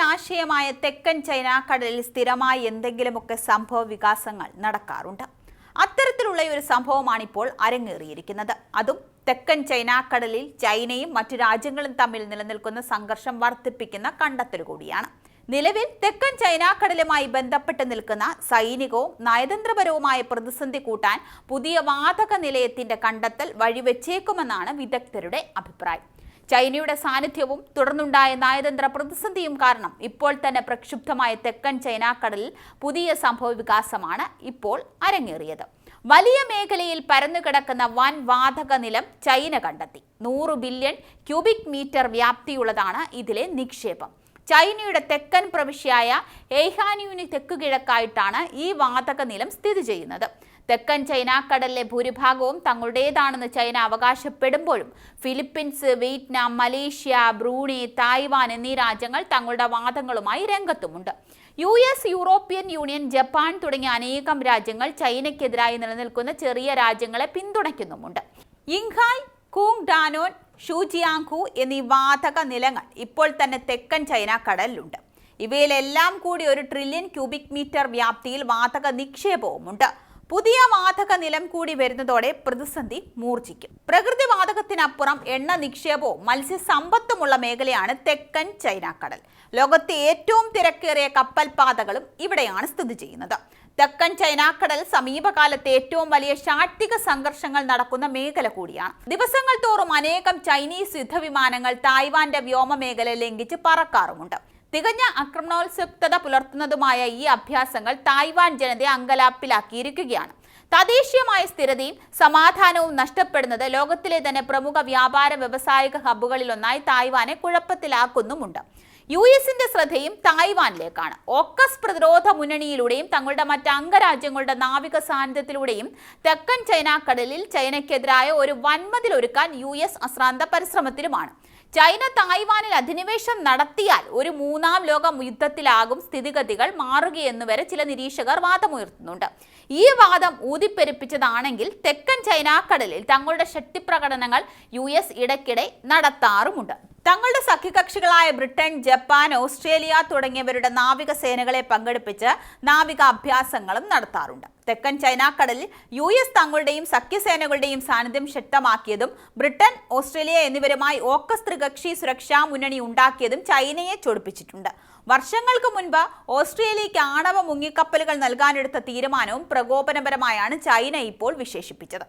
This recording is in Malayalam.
ജലാശയമായ തെക്കൻ ചൈന കടലിൽ സ്ഥിരമായി എന്തെങ്കിലുമൊക്കെ സംഭവ വികാസങ്ങൾ നടക്കാറുണ്ട്. അത്തരത്തിലുള്ള ഒരു സംഭവമാണ് ഇപ്പോൾ അരങ്ങേറിയിരിക്കുന്നത്. അതും തെക്കൻ ചൈന കടലിൽ ചൈനയും മറ്റു രാജ്യങ്ങളും തമ്മിൽ നിലനിൽക്കുന്ന സംഘർഷം വർദ്ധിപ്പിക്കുന്ന കണ്ടെത്തൽ കൂടിയാണ്. നിലവിൽ തെക്കൻ ചൈനാക്കടലുമായി ബന്ധപ്പെട്ട് നിൽക്കുന്ന സൈനികവും നയതന്ത്രപരവുമായ പ്രതിസന്ധി കൂട്ടാൻ പുതിയ വാതക നിലയത്തിന്റെ കണ്ടെത്തൽ വഴിവെച്ചേക്കുമെന്നാണ് വിദഗ്ധരുടെ അഭിപ്രായം. ചൈനയുടെ സാന്നിധ്യവും തുടർന്നുണ്ടായ നയതന്ത്ര പ്രതിസന്ധിയും കാരണം ഇപ്പോൾ തന്നെ പ്രക്ഷുബ്ധമായ തെക്കൻ ചൈനാക്കടലിൽ പുതിയ സംഭവ വികാസമാണ് ഇപ്പോൾ അരങ്ങേറിയത്. വലിയ മേഖലയിൽ പരന്നുകിടക്കുന്ന വൻ വാതക നിലം ചൈന കണ്ടെത്തി. നൂറ് ബില്യൺ ക്യൂബിക് മീറ്റർ വ്യാപ്തിയുള്ളതാണ് ഇതിലെ നിക്ഷേപം. ചൈനയുടെ തെക്കൻ പ്രവിശ്യയായ തെക്കു കിഴക്കായിട്ടാണ് ഈ വാതക നിലം സ്ഥിതി ചെയ്യുന്നത്. തെക്കൻ ചൈനാക്കടലിലെ ഭൂരിഭാഗവും തങ്ങളുടേതാണെന്ന് China അവകാശപ്പെടുമ്പോഴും Philippines Vietnam Malaysia Brunei Taiwan എന്നീ രാജ്യങ്ങൾ തങ്ങളുടെ വാദങ്ങളുമായി രംഗത്തുമുണ്ട്. U S European Union Japan തുടങ്ങിയ അനേകം രാജ്യങ്ങൾ ചൈനയ്ക്കെതിരായി നിലനിൽക്കുന്ന ചെറിയ രാജ്യങ്ങളെ പിന്തുണയ്ക്കുന്നുമുണ്ട്. ഇങ്ഹായ് കൂങ് ഡാനോൻ ഷൂജിയാങ്ഹു എന്നീ വാതക നിലങ്ങൾ ഇപ്പോൾ തന്നെ തെക്കൻ ചൈന കടലിലുണ്ട്. ഇവയിലെല്ലാം കൂടി ഒരു ട്രില്യൺ ക്യൂബിക് മീറ്റർ വ്യാപ്തിയിൽ വാതക നിക്ഷേപവുമുണ്ട്. പുതിയ വാതക നിലം കൂടി വരുന്നതോടെ പ്രതിസന്ധി മൂർച്ഛിക്കും. പ്രകൃതി വാതകത്തിനപ്പുറം എണ്ണ നിക്ഷേപവും മത്സ്യസമ്പത്തുമുള്ള മേഖലയാണ് തെക്കൻ ചൈന കടൽ. ലോകത്തെ ഏറ്റവും തിരക്കേറിയ കപ്പൽ പാതകളും ഇവിടെയാണ് സ്ഥിതി ചെയ്യുന്നത്. തെക്കൻ ചൈനാക്കടൽ സമീപകാലത്തെ ഏറ്റവും വലിയ ശാക്തിക സംഘർഷങ്ങൾ നടക്കുന്ന മേഖല കൂടിയാണ്. ദിവസങ്ങൾ തോറും അനേകം ചൈനീസ് യുദ്ധവിമാനങ്ങൾ തായ്വാന്റെ വ്യോമ മേഖല ലംഘിച്ച് പറക്കാറുമുണ്ട്. തികഞ്ഞ ആക്രമണോത്സുക്തത പുലർത്തുന്നതുമായ ഈ അഭ്യാസങ്ങൾ തായ്വാൻ ജനതയെ അങ്കലാപ്പിലാക്കിയിരിക്കുകയാണ്. തദ്ദേശീയമായ സ്ഥിരതയും സമാധാനവും നഷ്ടപ്പെടുന്നത് ലോകത്തിലെ തന്നെ പ്രമുഖ വ്യാപാര വ്യവസായിക ഹബ്ബുകളിലൊന്നായി തായ്വാനെ കുഴപ്പത്തിലാക്കുന്നുമുണ്ട്. യു എസിന്റെ ശ്രദ്ധയും തായ്വാനിലേക്കാണ്. ഓക്കസ് പ്രതിരോധ മുന്നണിയിലൂടെയും തങ്ങളുടെ മറ്റ് അംഗരാജ്യങ്ങളുടെ നാവിക സാന്നിധ്യത്തിലൂടെയും തെക്കൻ ചൈനാക്കടലിൽ ചൈനയ്ക്കെതിരായ ഒരു വൻമതിൽ ഒരുക്കാൻ യു എസ് അശ്രാന്ത പരിശ്രമത്തിലുമാണ്. ചൈന തായ്വാനിൽ അധിനിവേശം നടത്തിയാൽ ഒരു മൂന്നാം ലോക യുദ്ധത്തിലാകും സ്ഥിതിഗതികൾ മാറുകയെന്ന് വരെ ചില നിരീക്ഷകർ വാദമുയർത്തുന്നുണ്ട്. ഈ വാദം ഊതിപ്പെരുപ്പിച്ചതാണെങ്കിൽ തെക്കൻ ചൈനാക്കടലിൽ തങ്ങളുടെ ശക്തിപ്രകടനങ്ങൾ യു എസ് ഇടയ്ക്കിടെ നടത്താറുമുണ്ട്. തങ്ങളുടെ സഖ്യകക്ഷികളായ ബ്രിട്ടൻ ജപ്പാൻ ഓസ്ട്രേലിയ തുടങ്ങിയവരുടെ നാവിക സേനകളെ പങ്കെടുപ്പിച്ച് നാവിക അഭ്യാസങ്ങളും നടത്താറുണ്ട്. തെക്കൻ ചൈനാക്കടലിൽ യു എസ് തങ്ങളുടെയും സഖ്യസേനകളുടെയും സാന്നിധ്യം ശക്തമാക്കിയതും ബ്രിട്ടൻ ഓസ്ട്രേലിയ എന്നിവരുമായി ഓക്കസ് ത്രികക്ഷി സുരക്ഷാ മുന്നണി ഉണ്ടാക്കിയതും ചൈനയെ ചൊടിപ്പിച്ചിട്ടുണ്ട്. വർഷങ്ങൾക്ക് മുൻപ് ഓസ്ട്രേലിയയ്ക്ക് ആണവ മുങ്ങിക്കപ്പലുകൾ നൽകാനെടുത്ത തീരുമാനവും പ്രകോപനപരമായാണ് ചൈന ഇപ്പോൾ വിശേഷിപ്പിച്ചത്.